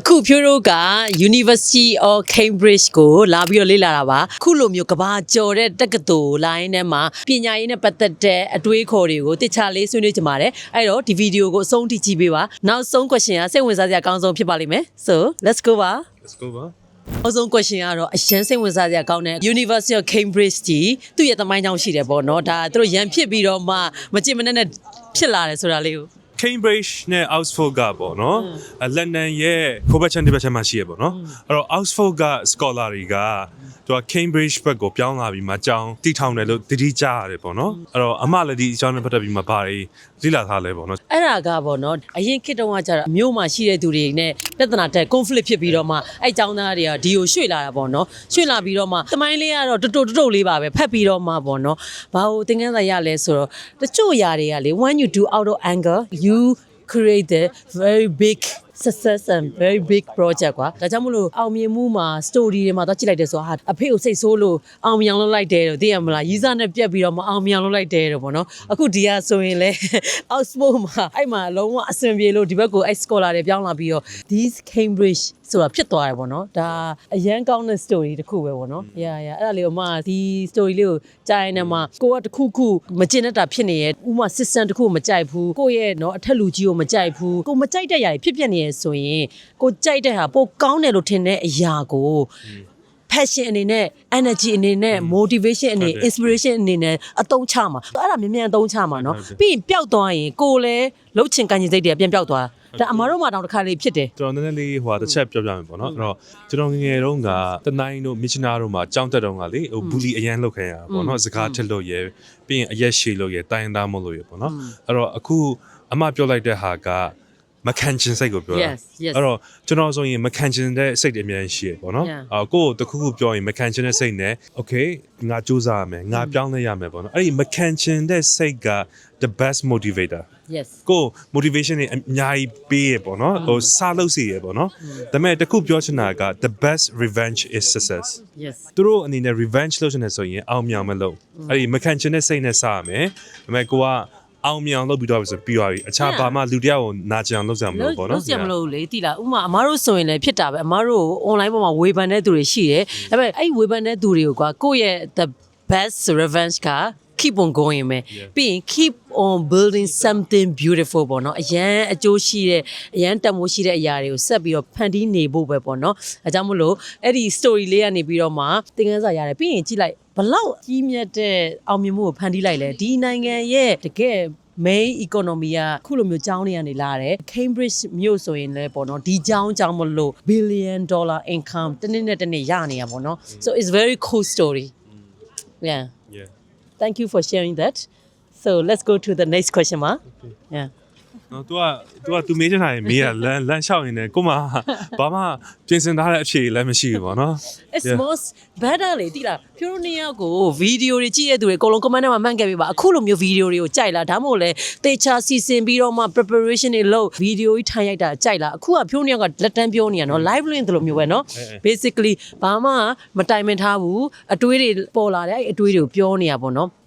အခုဖြိုးတို့က University of Cambridge ကိုလာပြီးတော့လေ့လာတာပါအခုလိုမျိုးကဘာကျော်တဲ့တက္ကသိုလ်လိုင်းထဲမှာပညာရေးနဲ့ပတ်သက်တဲ့အတွေးခေါ်တွေကိုတခြားလေးဆွေးနွေးကြပါတယ်အဲ့တော့ဒီဗီဒီယိုကိုအဆုံးထိကြည့်ပေးပါနောက်ဆုံး question ကစိတ်ဝင်စားစရာအကောင်းဆုံးဖြစ်ပါလိမ့်မယ် so let's go ပါ Let's go ပါအဆုံး question ကတော့အရန်စိတ်ဝင်စားစရာကောင်းတဲ့ University of Cambridge ကြီးသူ့ရဲ့သမိုင်းကြောင်းရှိတယ်ပေါ့နော်ဒါသူတို့ရန်ဖြစ်ပြီးတော့မှမကြင်မနဲ့နဲ့ဖြစ်လာတယ်ဆိုတာလေးကို Cambridge နဲ့ Oxford ကပေါ့နော်အလန်ဒန်ရဲ့ခိုးဘက်ချန်ဒီဘက်ချန်မှာရှိရပေါ့နော်အဲ့တော့ Oxford က scholar တွေကသူက Cambridge ဘက်ကိုပြောင်းလာပြီးမှအကြောင်းတည်ထောင်တယ်လို့တတိကြရတယ်ပေါ့နော်အဲ့တော့အမလည်းဒီအကြောင်းနဲ့ပတ်သက်ပြီးမှဘာတွေလေ့လာထားလဲပေါ့နော်အဲ့ဒါကပေါ့နော်အရင်ခေတ်တုန်းကကျတော့အမျိုးမှာရှိတဲ့သူတွေနဲ့ပြဿနာတက် conflict ဖြစ်ပြီးတော့မှအဲ့ចောင်းသားတွေကဒီကိုရွှေ့လာတာပေါ့နော်ရွှေ့လာပြီးတော့မှသမိုင်းလေးကတော့တူတူတူလေးပါပဲဖတ်ပြီးတော့မှပေါ့နော်ဘာလို့သင်ခန်းစာရလဲဆိုတော့တချို့ຢာတွေကလေ when you do out of anger you create the very big success and very big project ကွာဒါကြောင့်မလို့အောင်မြင်မှုမှာ story တွေမှာတော့ကြည့်လိုက်တယ်ဆိုတော့ဟာအဖေကိုစိတ်ဆိုးလို့အောင်မြင်အောင်လုပ်လိုက်တယ်လို့သိရမလားရီးစားနဲ့ပြက်ပြီးတော့မအောင်မြင်အောင်လုပ်လိုက်တယ်လို့ပေါ့နော်အခုဒီကဆိုရင်လေ Oxford မှာအဲ့မှာလုံးဝအဆင်ပြေလို့ဒီဘက်ကိုအဲ့ scholar တွေပြောင်းလာပြီးတော့ this Cambridge ဆိုတာဖြစ်သွားတယ်ပေါ့နော်ဒါအရန်ကောင်းတဲ့ story တစ်ခုပဲပေါ့နော်။ yeah yeah အဲ့ဒါလေးကိုမှဒီ story လေးကိုကြားရင်လည်းမှကိုကတစ်ခုခုမကျင်တတ်တာဖြစ်နေရဲ့ဥမာ system တစ်ခုကိုမကြိုက်ဘူးကိုယ့်ရဲ့နော်အထက်လူကြီးကိုမကြိုက်ဘူးကိုမကြိုက်တဲ့ຢာတွေဖြစ်ပြနေရဆိုရင်ကိုကြိုက်တဲ့ဟာပိုကောင်းတယ်လို့ထင်တဲ့အရာကို passion အနေနဲ့ energy အနေနဲ့ motivation အနေဟုတ်တယ် inspiration အနေနဲ့အသုံးချမှာအဲ့ဒါမြန်မြန်အသုံးချမှာနော်ဟုတ်တယ်ပြီးရင်ပျောက်သွားရင်ကိုယ်လည်းလှုပ်ချင်ကန်ချင်စိတ်တွေကပြန်ပျောက်သွားဒါအမားတို့မှတောင်တစ်ခါလေးဖြစ်တယ်ကျွန်တော်နည်းနည်းလေးဟိုတစ်ချက်ပြောပြမယ်ပေါ့နော်အဲ့တော့ကျွန်တော်ငယ်ငယ်တုန်းကတနိုင်းတို့မြစ်ချနာတို့မှာကြောင်းတက်တုန်းကလေဟိုဘူလီအရန်လောက်ခံရတာပေါ့နော်စကားထက်လို့ရယ်ပြီးရင်အရက်ရှည်လို့ရယ်တိုင်းသားမလို့ရယ်ပေါ့နော်အဲ့တော့အခုအမပြောလိုက်တဲ့ဟာက မခံချင်စိတ်ကိုပြောတာ Yes, yes. အဲ့တော့ကျွန်တော်ဆိုရင်မခံချင်တဲ့စိတ်တွေအများကြီးရှိရပေါ့နော် Yeah. အော်ကိုယ့်ကိုတစ်ခုခုပြောရင်မခံချင်တဲ့စိတ်နဲ့ okay ငါစူးစမ်းရမယ်ငါပြောင်းလဲရမယ်ပေါ့နော်အဲ့ဒီမခံချင်တဲ့စိတ်က the best motivator yes ကို motivation တွေအများကြီးပေးရပေါ့နော်ဟိုစားလို့စီရပေါ့နော်ဒါပေမဲ့တစ်ခုပြောချင်တာက the best revenge is success yes သူတို့အနေနဲ့ revenge လုပ်ချင်တယ်ဆိုရင်အောင်မြောင်မလုပ်အဲ့ဒီမခံချင်တဲ့စိတ်နဲ့စားရမယ်ဒါပေမဲ့ကိုက အောင်မြောင်လုပ်ပြီးတော့ဆိုပြီးသွားပြီအခြားဘာမှလူတယောက်ကိုနာကျင်အောင်လုပ်ကြမလို့ပေါ့နော်လို့စရာမလို့လေတိလားဥမာအမားတို့ဆိုရင်လည်းဖြစ်တာပဲအမားတို့ online ပေါ်မှာဝေဖန်တဲ့သူတွေရှိတယ်ဒါပေမဲ့အဲ့ဝေဖန်တဲ့သူတွေကိုကွာကိုယ့်ရဲ့ the best revenge က keep on going ပဲပြီးရင် keep on building something beautiful ပေါ့နော်အရန်အကျိုးရှိတဲ့အရန်တန်မိုးရှိတဲ့အရာတွေကိုဆက်ပြီးတော့ဖန်တီးနေဖို့ပဲပေါ့နော်အဲကြောင့်မလို့အဲ့ဒီ story လေးကနေပြီးတော့မှသင်ခန်းစာရတယ်ပြီးရင်ကြည့်လိုက်ဘလောက်ကြီးမြတ်တဲ့အောင်မြင်မှုကိုဖန်တီးလိုက်လဲဒီနိုင်ငံရဲ့တကယ် main economy ကခုလိုမျိုးကျောင်းတွေကနေလာတယ် Cambridge မြို့ဆိုရင်လည်းပေါ့နော်ဒီကျောင်းကျောင်းမလို့ billion dollar income တစ်နေ့နဲ့တစ်နေ့ရနေရပေါ့နော် so it's very cool story yeah yeah thank you for sharing that. So let's go to the next question ပါ yeah နော် तू က तू က तू မေးချင်တာရင်မေးရလမ်းလမ်းလျှောက်နေတယ်ကိုမဘာမှပြင်ဆင်ထားတဲ့အဖြေလည်းမရှိဘူးပေါ့နော် it's Yeah. most better လေတိလားဖြိုးနေရောက်ကိုဗီဒီယိုတွေကြည့်ရတဲ့သူတွေအကုန်လုံး comment ထဲမှာမှန်ခဲ့ပြီပါအခုလိုမျိုးဗီဒီယိုတွေကိုကြိုက်လားဒါမှမဟုတ်လဲတေချာစီစဉ်ပြီးတော့မှ preparation တွေလုပ်ဗီဒီယိုကြီးထိုင်ရိုက်တာကြိုက်လားအခုကဖြိုးနေရောက်ကလက်တန်းပြောနေရနော် live link တလို့မျိုးပဲနော် အဲအဲ basically ဘာမှမတိုင်ပင်ထားဘူးအတွေးတွေပေါ်လာတယ်အဲ့အတွေးတွေကိုပြောနေရပါတော့အဲ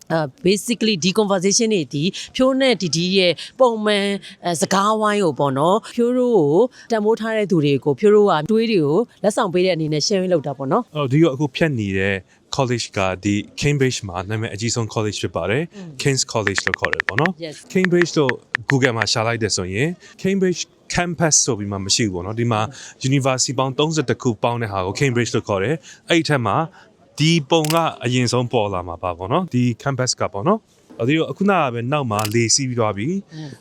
basically ဒီ conversation တွေဒီဖြိုးနဲ့ဒီဒီရဲ့ပုံမှန်အဲစကားဝိုင်းကိုပေါ့နော်ဖြိုးတို့ကိုတံမိုးထားတဲ့သူတွေကိုဖြိုးတို့ကတွေးတွေကိုလက်ဆောင်ပေးတဲ့အနေနဲ့ sharing လုပ်တာပေါ့နော်အော်ဒီကအခုဖြတ်နေတဲ့ college ကဒီ Cambridge မှာနာမည်အကြီးဆုံး college ဖြစ်ပါတယ် King's College လို့ခေါ်တယ်ပေါ့နော် Yes. Cambridge လို့ Google မှာရှာလိုက်တယ်ဆိုရင် Cambridge campus ဆိုပြီးမှမရှိဘူးပေါ့နော်ဒီမှာ university ပေါင်း32ခုပေါင်းတဲ့ဟာကို Cambridge လို့ခေါ်တယ်အဲ့ဒီထက်မှာ ဒီပုံကအရင်ဆုံးပေါ်လာမှာပါပေါ့နော်ဒီ campus ကပေါ့နော်အဲ့ဒီတော့အခုနကပဲနောက်မှာလေစီးပြီးသွားပြီ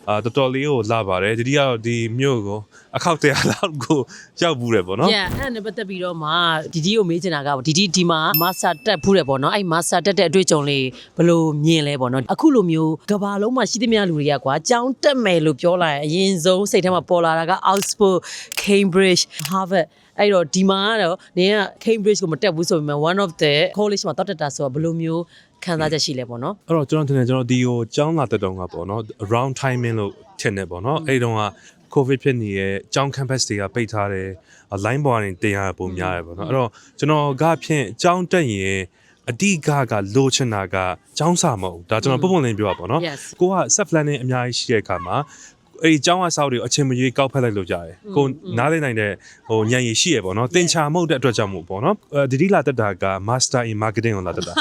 အာတော်တော်လေးကိုလာပါတယ်ဒီကတော့ဒီမြို့ကိုအခောက်တရားလောက်ကိုရောက်ဘူးတယ်ပေါ့နော် yeah အဲ့ဒါနဲ့ပတ်သက်ပြီးတော့မှဒီဒီကိုမေးချင်တာကဒီဒီဒီမှာ master တက်ဖူးတယ်ပေါ့နော်အဲ့ master တက်တဲ့အတွေ့အကြုံလေးဘယ်လိုမြင်လဲပေါ့နော်အခုလိုမျိုးကဘာလုံးမှာရှိသမျှလူတွေကကွာကျောင်းတက်မယ်လို့ပြောလာရင်အရင်ဆုံးစိတ်ထဲမှာပေါ်လာတာက Oxford Cambridge Harvard အဲ့တော့ဒီမှာကတော့နင်က Cambridge ကိုမတက်ဘူးဆိုပေမဲ့ one of the college မှာတက်တက်တာဆိုတော့ဘယ်လိုမျိုးခံစားချက်ရှိလဲပေါ့နော်အဲ့တော့ကျွန်တော်ထင်တယ်ကျွန်တော်ဒီကိုကျောင်းလာတက်တော့ကပေါ့နော် around timing လို့ထင်တယ်ပေါ့နော်အဲ့ဒီတော့က covid ဖြစ်နေရဲ့ကျောင်း campus တွေကပိတ်ထားတယ် line ပေါ်ကနေတင်ရတာပုံများတယ်ပေါ့နော်အဲ့တော့ကျွန်တော်ကဖြင့်ကျောင်းတက်ရင်အတိကကလိုချင်တာကကျောင်းစာမဟုတ်ဘူးဒါကျွန်တော်ပုံပုံလင်းပြောပါပေါ့နော် Yes. ကိုက set planning အများကြီးရှိတဲ့အခါမှာ အဲ့ဒီကျောင်းကစောက်တွေကိုအချိန်မရွေးကောက်ဖက်လိုက်လို့ကြားတယ်ကိုနားလည်နိုင်တဲ့ဟိုဉာဏ်ရည်ရှိရပေါ့နော်သင်ချာမဟုတ်တဲ့အတွက်ကြောင့်မို့ပေါ့နော်အဲဒီဒီလာတက်တာက Master in Marketing ကိုလာတက်တာ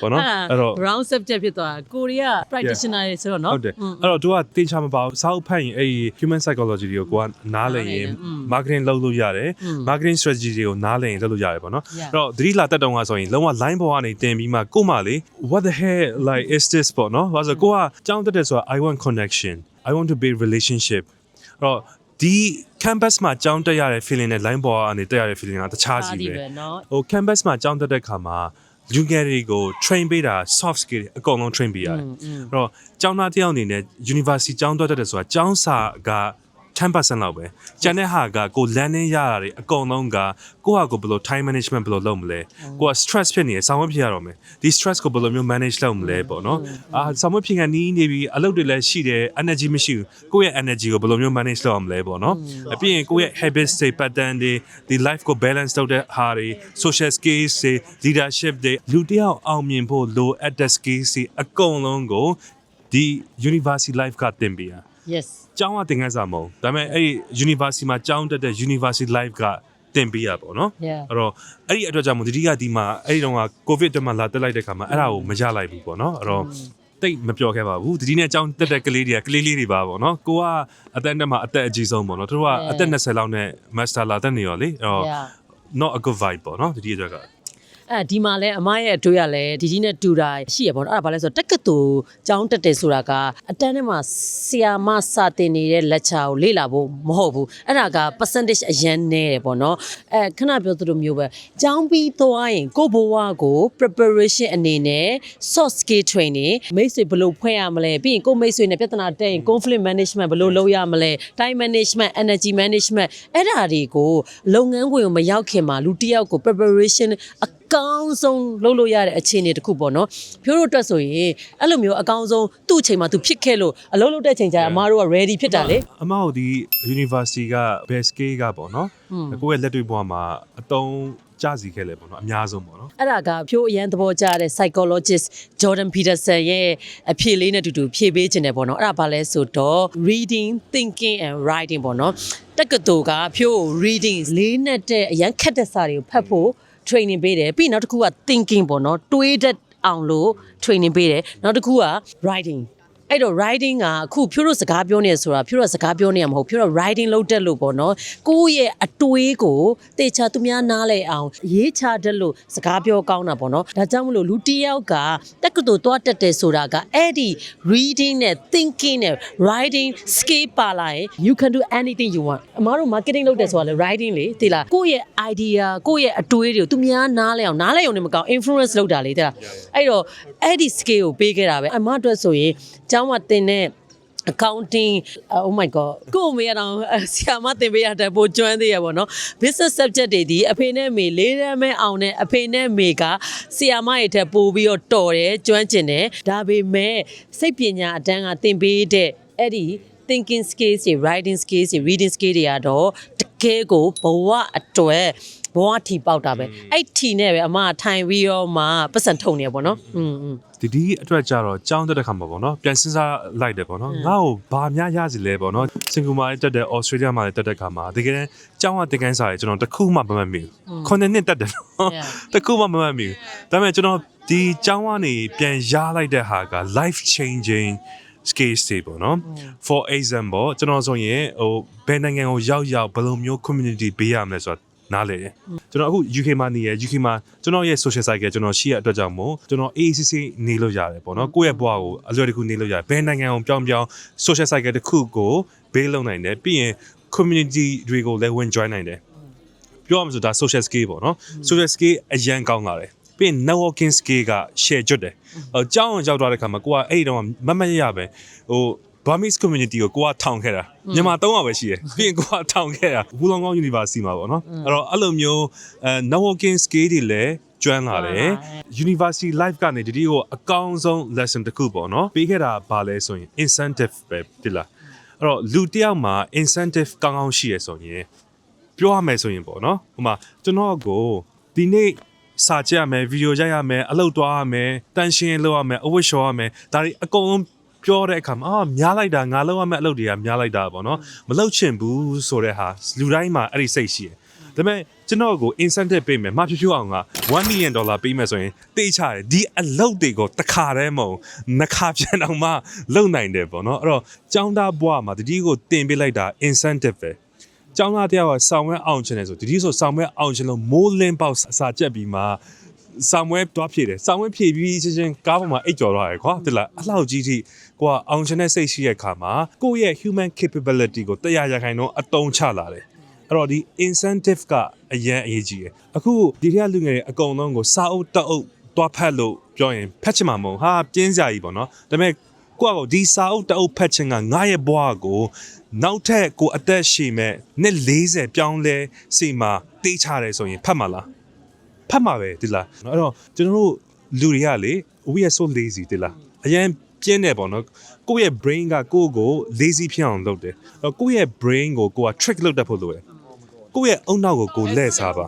ပေါ့နော်အဲ့တော့ brown subject ဖြစ်သွားတာကိုရီးယား practitioner တွေဆိုတော့နော်ဟုတ်တယ်အဲ့တော့ तू ကတင်ချာမပါဘူးစောက်ဖတ်ရင်အဲ့ဒီ human psychology တွေကိုကိုကနားလည်ရင် marketing လုပ်လို့ရတယ် marketing strategy တွေကိုနားလည်ရင်လုပ်လို့ရတယ်ပေါ့နော် Yeah. အဲ့တော့သတိလာတက်တုံးကဆိုရင်လုံးဝ line ပေါ်ကနေတင်ပြီးမှကို့မလေး what the hell like is this ပေါ့နော်ဘာလို့လဲဆိုတော့ကိုကကြောင်းတက်တယ်ဆိုတာ I want connection I want to build relationship အဲ့တော့ဒီ campus မှာကြောင်းတက်ရတဲ့ feeling နဲ့ line ပေါ်ကနေတက်ရတဲ့ feeling ကတခြားစီပဲနော်ဟို campus မှာကျောင်းတက်တဲ့ခါမှာလူငယ်တွေကို train ပေးတာ soft skill တွေအကုန်လုံး train ပေးရတယ်။အဲ့တော့ကျောင်းသားတစ်ယောက်အနေနဲ့ university ကျောင်းတက်တဲ့ဆိုတာကျောင်းစာက 10%လောက်ပဲ။ကျန်တဲ့ဟာကကို learning ရတာတွေအကုန်လုံးကကိုယ့်ဟာကိုယ်ဘယ်လို time management ဘယ်လိုလုပ်မလဲ။ကိုက stress ဖြစ်နေတယ်ဆောင်းဝဖြစ်ရတော့မယ်။ဒီ stress ကိုဘယ်လိုမျိုး manage လုပ်မလဲပေါ့နော်။အာဆောင်းဝဖြစ်ခံနီးနေပြီးအလုပ်တွေလည်းရှိတယ် energy မရှိဘူး။ကိုယ့်ရဲ့ energy ကိုဘယ်လိုမျိုး manage လုပ်ရမလဲပေါ့နော်။အပြင်ကိုယ့်ရဲ့ habits တွေ pattern တွေဒီ life ကို balance လုပ်တဲ့ဟာတွေ social skills တွေ leadership တွေလူတစ်ယောက်အောင်မြင်ဖို့လိုအပ်တဲ့ skills တွေအကုန်လုံးကိုဒီ university life ကသင်ပေးရ yes ကျောင်းကသင်ခန်းစာမဟုတ်ဘူးဒါပေမဲ့အဲ့ဒီ university မှာကျောင်းတက်တဲ့ university life ကသင်ပေးရပေါ့နော် Yeah. အဲ့တော့အဲ့ဒီအတွက်ကြောင့်မို့ဒီတိကဒီမှာအဲ့ဒီတော့က covid တမှာလာတက်လိုက်တဲ့ခါမှာအဲ့ဒါကိုမရလိုက်ဘူးပေါ့နော်အဲ့တော့တိတ်မပြောခဲ့ပါဘူးဒီဒီနဲ့အကြောင်းတက်တဲ့ကလေးတွေကကလေးလေးတွေပါပေါ့နော်ကိုကအသက်တက်မှာအသက်အကြီးဆုံးပေါ့နော်သူတို့ကအသက်20လောက်နဲ့ master လာတက်နေရောလေအဲ့တော့ Yeah. not a good vibe ပေါ့နော်ဒီဒီအတွက်က အဲဒီမှာလဲအမရဲ့အတွေ့ရလဲဒီကြီးနဲ့တူတာရှိရပေါ့နော်အဲ့ဒါဘာလဲဆိုတော့တက္ကသိုလ်ကျောင်းတက်တယ်ဆိုတာကအတန်းထဲမှာဆရာမစာတင်နေတဲ့လက်ချာကိုလေ့လာဖို့မဟုတ်ဘူးအဲ့ဒါက percentage အရန်နည်းတယ်ပေါ့နော်အဲခဏပြောသလိုမျိုးပဲကျောင်းပြီးသွားရင်ကိုယ့်ဘဝကို preparation အနေနဲ့ soft skill training မိတ်ဆွေဘယ်လိုဖွဲ့ရမလဲပြီးရင်ကိုယ့်မိတ်ဆွေနဲ့ပြဿနာတက်ရင် conflict management ဘယ်လိုလုပ်ရမလဲ time management energy management အဲ့ဒါတွေကိုလုပ်ငန်းခွင်ကိုမရောက်ခင်မှာလူတစ်ယောက်ကို preparation အ ကောင်းဆုံးလုပ်လို့ရတဲ့အခြေအနေတစ်ခုပေါ့နော်ဖြိုးတို့အတွက်ဆိုရင်အဲ့လိုမျိုးအကောင်းဆုံးသူ့အချိန်မှာသူဖြစ်ခဲ့လို့အလုပ်လုပ်တဲ့ချိန်ကျရင်အမားတို့က ready ဖြစ်တာလေအမတို့ဒီ university က best scale ကပေါ့နော်ကိုယ့်ရဲ့လက်တွေ့ဘဝမှာအတုံးကြစီခဲ့လေပေါ့နော်အများဆုံးပေါ့နော်အဲ့ဒါကဖြိုးအရန်သဘောကျတဲ့ psychologist Jordan Peterson ရဲ့အဖြေလေးနဲ့အတူတူဖြေပေးခြင်းတယ်ပေါ့နော်အဲ့ဒါဘာလဲဆိုတော့ reading thinking and writing ပေါ့နော်တက္ကသိုလ်ကဖြိုး reading လေးနဲ့တဲ့အရန်ခက်တဲ့စာတွေကိုဖတ်ဖို့ training ပေးတယ်ပြီးနောက်တစ်ခုက thinking ပေါ့နော်တွေးတတ်အောင်လို့ training ပေးတယ်နောက်တစ်ခုက writing အဲ့တော့ writing ကအခုဖြိုးတို့စကားပြောနေဆိုတာဖြိုးတို့စကားပြောနေရမဟုတ်ဖြိုးတို့ writing လုပ်တတ်လို့ပေါ့နော်ကိုယ့်ရဲ့အတွေးကိုတေချာသူများနားလဲအောင်ရေးချတတ်လို့စကားပြောကောင်းတာပေါ့နော်ဒါကြောင့်မလို့လူတစ်ယောက်ကတက္ကသိုလ်သွားတက်တယ်ဆိုတာကအဲ့ဒီ reading နဲ့ thinking နဲ့ writing skill ပါလာရင် you can do anything you want အမားတို့ marketing လုပ်တယ်ဆိုတာလေ writing လေသိလားကိုယ့်ရဲ့ idea ကိုယ့်ရဲ့အတွေးတွေကိုသူများနားလဲအောင်နားလဲအောင်နေမကောင်း influence လုပ်တာလေသိလားအဲ့တော့အဲ့ဒီ skill ကိုပေးခဲ့တာပဲအမအတွက်ဆိုရင် ကျောင်းမှာသင်တဲ့ accounting oh my god ကို့အမေရတော့ဆရာမသင်ပေးရတဲ့ပိုကျွမ်းသေးရပါတော့ business subject တွေဒီအဖေနဲ့မေလေးတန်းမဲအောင်နဲ့အဖေနဲ့မေကဆရာမရဲ့ထက်ပိုပြီးတော့တော်တယ်ကျွမ်းကျင်တယ်ဒါပေမဲ့စိတ်ပညာအတန်းကသင်ပေးတဲ့အဲ့ဒီ thinking skills တွေ writing skills တွေ reading skills တွေကတော့တကယ်ကိုဘဝအတွက် ဘဝထီပေါက်တာပဲအဲ့ထီနဲ့ပဲအမကထိုင်ပြီးတော့မှပတ်စံထုံနေရပေါ့နော်อืมอืม ဒီဒီအတွက်ကြတော့ကြောင်းတက်တဲ့ခါမှာပေါ့နော်ပြန်စဉ်းစားလိုက်တယ်ပေါ့နော်ငါ့ကိုဘာများရစီလဲပေါ့နော်စင်ကာပူမှာတက်တဲ့ Australia မှာတက်တဲ့ခါမှာတကယ်တမ်းကြောင်းကတင်ကန်းစာတွေကျွန်တော်တစ်ခုမှမမှတ်မိဘူးခုနှစ်နှစ်တက်တယ်နော် Yeah. တစ်ခုမှမမှတ်မိဘူးဒါပေမဲ့ကျွန်တော်ဒီကြောင်းကနေပြန်ရလိုက်တဲ့ဟာက life changing skills တွေပေါ့နော် for example ကျွန်တော်ဆိုရင်ဟိုဘယ်နိုင်ငံကိုရောက်ရောက်ဘယ်လိုမျိုး community ပေးရမလဲဆိုတော့ နားလေတယ်ကျွန်တော်အခု UK မှာနေရ UK မှာကျွန်တော်ရဲ့ social cycle ကျွန်တော်ရှိရအတွက်ကြောင့်မို့ကျွန်တော် AACC နေလို့ရတယ်ပေါ့နော်ကိုယ့်ရဲ့ဘဝကိုအလွယ်တကူနေလို့ရတယ်ဘယ်နိုင်ငံကိုပြောင်းပြောင်း social cycle တစ်ခုကိုဘေးလုံနိုင်တယ်ပြီးရင် community တွေကိုလည်းဝင် join နိုင်တယ်ပြောရမှာဆိုဒါ social skill ပေါ့နော် social skill အရန်ကောင်းလာတယ်ပြီးရင် networking skill က share ကျွတ်တယ်ဟိုကြောင်းအောင်ရောက်သွားတဲ့ခါမှာကိုကအဲ့ဒီတော့မမတ်ရရပဲဟို Burmese community ကိုကိုကထောင်ခဲ့တာမြန်မာ၃ယောက်ပဲရှိတယ်ပြီးရင်ကိုကထောင်ခဲ့တာဝူလောင်ကောင်း University မှာပေါ့နော်အဲ့တော့အဲ့လိုမျိုးအဲ networking skill တွေလည်းကျွမ်းလာတယ် University life ကနေတတိကိုအကောင်းဆုံး lesson တစ်ခုပေါ့နော်ပေးခဲ့တာဘာလဲဆိုရင် incentive ပဲတိလားအဲ့တော့လူတစ်ယောက်မှာ incentive ကောင်းကောင်းရှိရဆိုရင်ပြောရမယ်ဆိုရင်ပေါ့နော်ဟိုမှာကျွန်တော်ကိုဒီနေ့စာကြည့်ရမယ်ဗီဒီယိုရိုက်ရမယ်အလုပ်သွားရမယ်တန်ရှင်းလုပ်ရမယ်အဝတ်လျှော်ရမယ်ဒါတွေအကုန်လုံး ပြောတဲ့အခါမှာအာများလိုက်တာငါလောက်ရမယ့်အလုပ်တွေကများလိုက်တာပေါ့နော်မလောက်ချင်ဘူးဆိုတဲ့ဟာလူတိုင်းမှာအဲ့ဒီစိတ်ရှိတယ်ဒါပေမဲ့ကျွန်တော်ကို incentive ပေးမယ်မဖြူဖြူအောင်က1 million dollar ပေးမယ်ဆိုရင်တေးချတယ်ဒီအလုပ်တွေကိုတစ်ခါတည်းမဟုတ်နှစ်ခါပြန်အောင်မှလုပ်နိုင်တယ်ပေါ့နော်အဲ့တော့ចောင်းသားဘွားမှာတတိကိုတင်ပေးလိုက်တာ incentive ပဲကျောင်းသားတယောက်ကဆောင်းဝဲအောင်ချင်တယ်ဆိုဒီဒီဆိုဆောင်းဝဲအောင်ချင်လို့မိုးလင်းပေါက်အစာကြက်ပြီးမှ ဆောင်းဝဲတွားဖြည့်တယ်ဆောင်းဝဲဖြည့်ပြီးချင်းချင်းကားပေါ်မှာအိတ်ကြော်သွားတယ်ကွာတိလားအလှောက်ကြီးထိကိုကအောင်ချင်တဲ့စိတ်ရှိတဲ့ခါမှာကိုယ့်ရဲ့ human capability ကိုတရားရခိုင်တော့အတုံးချလာတယ်အဲ့တော့ဒီ incentive ကအရင်အရေးကြီးတယ်အခုဒီထက်လူငယ်တွေအကုန်လုံးကိုစာအုပ်တအုပ်တွားဖက်လို့ပြောရင်ဖက်ချင်မှာမဟုတ်ဟာပြင်းစရာကြီးပေါ့နော်ဒါပေမဲ့ကိုယ့်ကိုဒီစာအုပ်တအုပ်ဖတ်ခြင်းကငါရဲ့ဘဝကိုနောက်ထပ်ကိုအသက်ရှည်မဲ့နှစ်40ပြောင်းလဲစီမှာတေးချတယ်ဆိုရင်ဖတ်မှာလား ဖတ်မှာပဲဒီလားအဲ့တော့ကျွန်တော်တို့လူတွေကလေ we are so lazy ဒီလားအရင်ပြင်းနေပေါ့နော်ကိုယ့်ရဲ့ brain ကကိုယ့်ကို lazy ဖြစ်အောင်လုပ်တယ်အဲ့တော့ကိုယ့်ရဲ့ brain ကိုကိုက trick လုပ်တတ်ဖို့လိုတယ်ကိုယ့်ရဲ့အုံနောက်ကိုကိုလှည့်စားပါ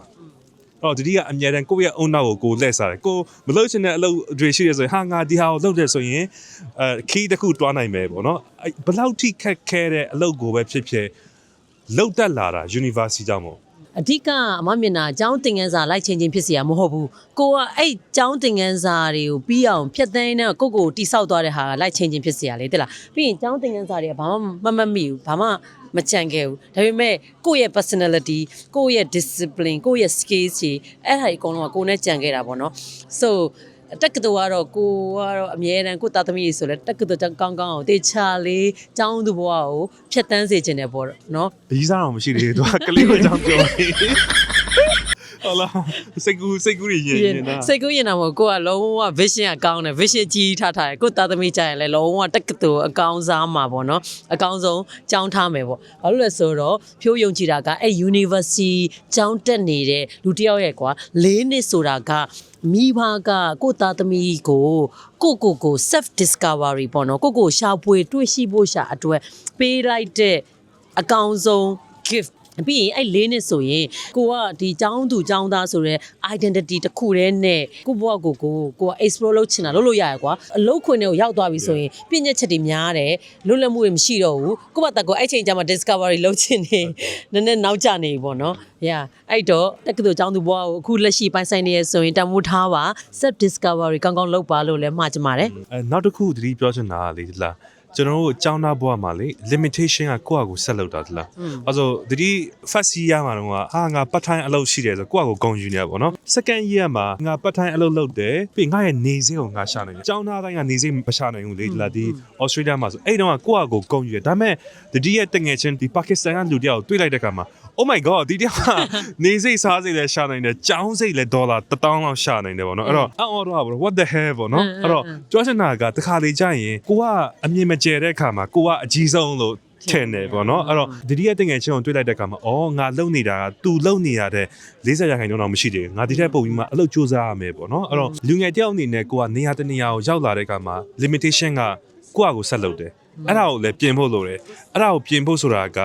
အော်ဒီဒီကအမြဲတမ်းကိုယ့်ရဲ့အုံနောက်ကိုကိုလှည့်စားတယ်ကိုမလုပ်ချင်တဲ့အလုပ်တွေရှိရဆိုရင်ဟာငါဒီဟာကိုလုပ်တယ်ဆိုရင်အဲခီးတစ်ခုတွားနိုင်မယ်ပေါ့နော်အဲ့ဘယ်လောက်ထိခက်ခဲတဲ့အလုပ်ကိုပဲဖြစ်ဖြစ်လုပ်တတ်လာတာ university ကြောင့်မို့ အဓိကအမမျက်နှာအကြောင်းတင်ငန်းစာလိုက်ချင်းချင်းဖြစ်เสียမဟုတ်ဘူးကိုကအဲ့အကြောင်းတင်ငန်းစာတွေကိုပြီးအောင်ဖြတ်သိမ်းတဲ့ကိုကိုကိုတိဆောက်သွားတဲ့ဟာကလိုက်ချင်းချင်းဖြစ်เสียလေတဲ့လားပြီးရင်အကြောင်းတင်ငန်းစာတွေကဘာမှမမတ်မိဘူးဘာမှမကြံခဲ့ဘူးဒါပေမဲ့ကိုယ့်ရဲ့ personality ကိုယ့်ရဲ့ discipline ကိုယ့်ရဲ့ skills ကြီးအဲ့ဒါတွေအကုန်လုံးကကိုယ်နဲ့ကြံခဲ့တာပေါ့နော် so တက္ကသိုလ်ကတော့ကိုကတော့အမြဲတမ်းကိုသားသမီးကြီးဆိုလဲတက္ကသိုလ်ကောင်းကောင်းအောင်တေချာလေးចောင်းသူဘဝကိုဖြတ်တန်းစေခြင်းတယ်ပေါ့နော်အကြီးစားတော့မရှိသေးဘူးသူကကလေးကိုကြောင့်ပြောနေ ဟုတ်လားစိတ်ကူးစိတ်ကူးရရင်နေတာစိတ်ကူးရင်တော့မဟုတ်ကိုကလုံးဝ vision အကောင်းတယ် vision ကြီးထားထားတယ်ကိုသားသမီးကြရင်လည်းလုံးဝတက္ကသိုလ်အကောင်းစားမှာပေါ့နော်အကောင်းဆုံးကျောင်းထားမယ်ပေါ့ဘာလို့လဲဆိုတော့ဖြိုးယုံကြည်တာကအဲ့ university ကျောင်းတက်နေတဲ့လူတစ်ယောက်ရဲ့ကွာ၄နှစ်ဆိုတာကမိဘကကိုသားသမီးကိုကိုကိုကို self discovery ပေါ့နော်ကိုကိုရှာဖွေတွေ့ရှိဖို့ရှာအတွက်ပေးလိုက်တဲ့အကောင်းဆုံး gift ပြီးရင်အဲ့လေးနှစ်ဆိုရင်ကိုကဒီចောင်းသူចောင်းသားဆိုရဲ identity တစ်ခုတည်းနဲ့ကိုဘဝကိုကိုကိုက explore လုပ်ချင်တာလုပ်လို့ရရကွာအလုပ်ခွင်တွေကိုရောက်သွားပြီဆိုရင်ပြည့်ညက်ချက်တွေများတယ်လွတ်လပ်မှုတွေမရှိတော့ဘူးကိုယ့်ဘာတကောအဲ့ချိန်ကျမှ discovery လုပ်ချင်နေနည်းနည်းနောက်ကျနေပြီပေါ့နော် yeah အဲ့တော့တက္ကသိုလ်ចောင်းသူဘဝကိုအခုလက်ရှိပိုင်းဆိုင်နေရဆိုရင်တမိုးထားပါ self discovery ကောင်းကောင်းလုပ်ပါလို့လည်းမှာချင်ပါတယ် အဲနောက်တစ်ခုသတိပြောချင်တာကလေဒီလား ကျွန်တော်တို့အကြောင်းသားဘဝမှာလေ limitation ကကိုယ့်အကိုဆက်လုပ်တာဒီလားအဲဆိုသတိ first year မှာတော့ကဟာငါပတ်ထိုင်းအလုပ်ရှိတယ်ဆိုကိုယ့်အကိုဂုံယူနေရပါတော့ second year မှာငါပတ်ထိုင်းအလုပ်လုပ်တယ်ပြီးငါရဲ့နေစိကိုငါရှာနိုင်တယ်အကြောင်းသားတိုင်းကနေစိမရှာနိုင်ဘူးလေဒီလားဒီ Australia မှာဆိုအဲ့တော့ကကိုယ့်အကိုဂုံယူတယ်ဒါပေမဲ့သတိရဲ့တငယ်ချင်းဒီ Pakistan ကလူတယောက်တွေ့လိုက်တဲ့အခါမှာ Oh my god ဒီတယောက်ကနေစိစားစိလည်းရှာနိုင်တယ်ကြောင်းစိလည်းဒေါ်လာ1000လောက်ရှာနိုင်တယ်ပေါ့နော်အဲ့တော့အော်တော့ what the hell ပေါ့နော်အဲ့တော့ကျောချင်တာကတခါလေကြာရင်ကိုကအမြင်မကျဲတဲ့အခါမှာကိုကအကြီးဆုံးလို့ထင်တယ်ပေါ့နော်အဲ့တော့ဒီဒီရဲ့တငယ်ချင်းကိုတွေ့လိုက်တဲ့အခါမှာအော်ငါလုံနေတာက तू လုံနေရတဲ့40ရာခိုင်နှုန်းတော့မရှိသေးဘူးငါဒီထက်ပုံပြီးမှအလုပ်စူးစမ်းရမယ်ပေါ့နော်အဲ့တော့လူငယ်တယောက်အနေနဲ့ကိုကနေရာတနေရာကိုရောက်လာတဲ့အခါမှာ limitation ကကိုယ့်အကိုဆက်လုပ်တယ် အဲ့ဒါကိုလည်းပြင်ဖို့လိုတယ်အဲ့ဒါကိုပြင်ဖို့ဆိုတာက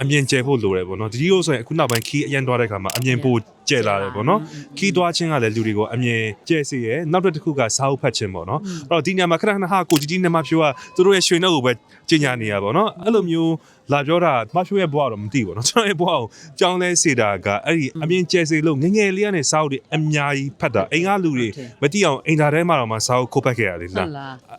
အမြင်ကျဲဖို့လိုတယ်ပေါ့နော်ဒီလိုဆိုရင်အခုနောက်ပိုင်းခီးအရန်သွားတဲ့အခါမှာအမြင်ပို ကျယ်လာတယ်ပေါ့နော်ခီးသွားခြင်းကလည်းလူတွေကိုအမြင်ကျယ်စေရယ်နောက်တစ်ခုကစာအုပ်ဖတ်ခြင်းပေါ့နော်အဲ့တော့ဒီညမှာခဏခဏဟာကိုကြီးကြီးနဲ့မဖြိုးကသူတို့ရဲ့ရွှေနှုတ်ကိုပဲကျင်ညာနေရပေါ့နော်အဲ့လိုမျိုးလာပြောတာမဖြိုးရဲ့ဘွားတော့မသိဘူးပေါ့နော်ကျွန်တော်ရဲ့ဘွားကိုကြောင်းလဲစေတာကအဲ့ဒီအမြင်ကျယ်စေလို့ငငယ်လေးကနေစာအုပ်တွေအများကြီးဖတ်တာအိမ်ကလူတွေမသိအောင်အိမ်သာထဲမှာတော့မှစာအုပ်ခုတ်ဖတ်ခဲ့ရတယ်လား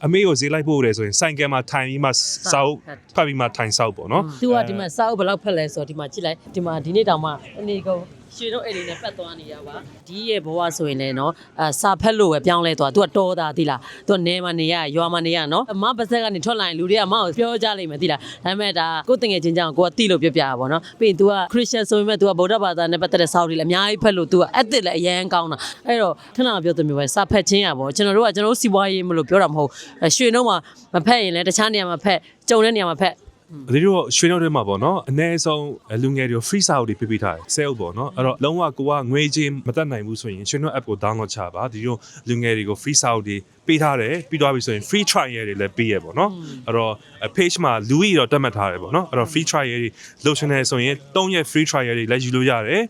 အမေကိုဈေးလိုက်ပို့ရဲဆိုရင်ဆိုင်ကယ်မှာထိုင်ပြီးမှစာအုပ်ဖတ်ပြီးမှထိုင်စာအုပ်ပေါ့နော်သူကဒီမှာစာအုပ်ဘယ်လောက်ဖတ်လဲဆိုတော့ဒီမှာကြည့်လိုက်ဒီမှာဒီနေ့တောင်မှအနေကုန် ရွှေတော့အဲ့ဒီနဲ့ပတ်သွားနေရပါဒီရဲ့ဘဝဆိုရင်လည်းနော်အစာဖက်လို့ပဲပြောင်းလဲသွားသူကတော်တာသီလားသူကနေမနေရရွာမနေရနော်အမပါဇက်ကနေထွက်လာရင်လူတွေကမအောင်ပြောကြလိမ့်မယ်သီလားဒါပေမဲ့ဒါကိုယ်တငယ်ချင်းကြောင့်ကိုကတိလို့ပြပြတာပေါ့နော်ပြီးရင် तू ကခရစ်ယာန်ဆိုပေမဲ့ तू ကဗုဒ္ဓဘာသာနဲ့ပတ်သက်တဲ့စာအုပ်တွေလည်းအများကြီးဖက်လို့ तू ကအက်တစ်လည်းအရန်ကောင်းတာအဲ့တော့ခဏပြောသူမျိုးပဲစာဖက်ချင်းရပေါ့ကျွန်တော်တို့ကကျွန်တော်တို့စီးပွားရေးမလို့ပြောတာမဟုတ်ရွှေနှုံးမှာမဖက်ရင်လည်းတခြားနေရာမှာဖက်ကြုံတဲ့နေရာမှာဖက် ဒီလိုရွှေနှုတ်ထဲမှာပေါ့နော်အ ਨੇ ဆုံးလူငယ်တွေကို free sound တွေပြပြထားတယ် sale ပေါ့နော်အဲ့တော့လုံးဝကိုကငွေချင်းမတက်နိုင်ဘူးဆိုရင်ရွှေနှုတ် app ကို download ချပါဒီလိုလူငယ်တွေကို free sound တွေပေးထားတယ်ပြီးသွားပြီဆိုရင် free trial တွေလည်းပေးရပေါ့နော်အဲ့တော့ page မှာလူကြီးတော့တက်မှတ်ထားတယ်ပေါ့နော်အဲ့တော့ free trial တွေလုပ်ချင်တယ်ဆိုရင်3ရက် free trial တွေလည်းယူလို့ရတယ်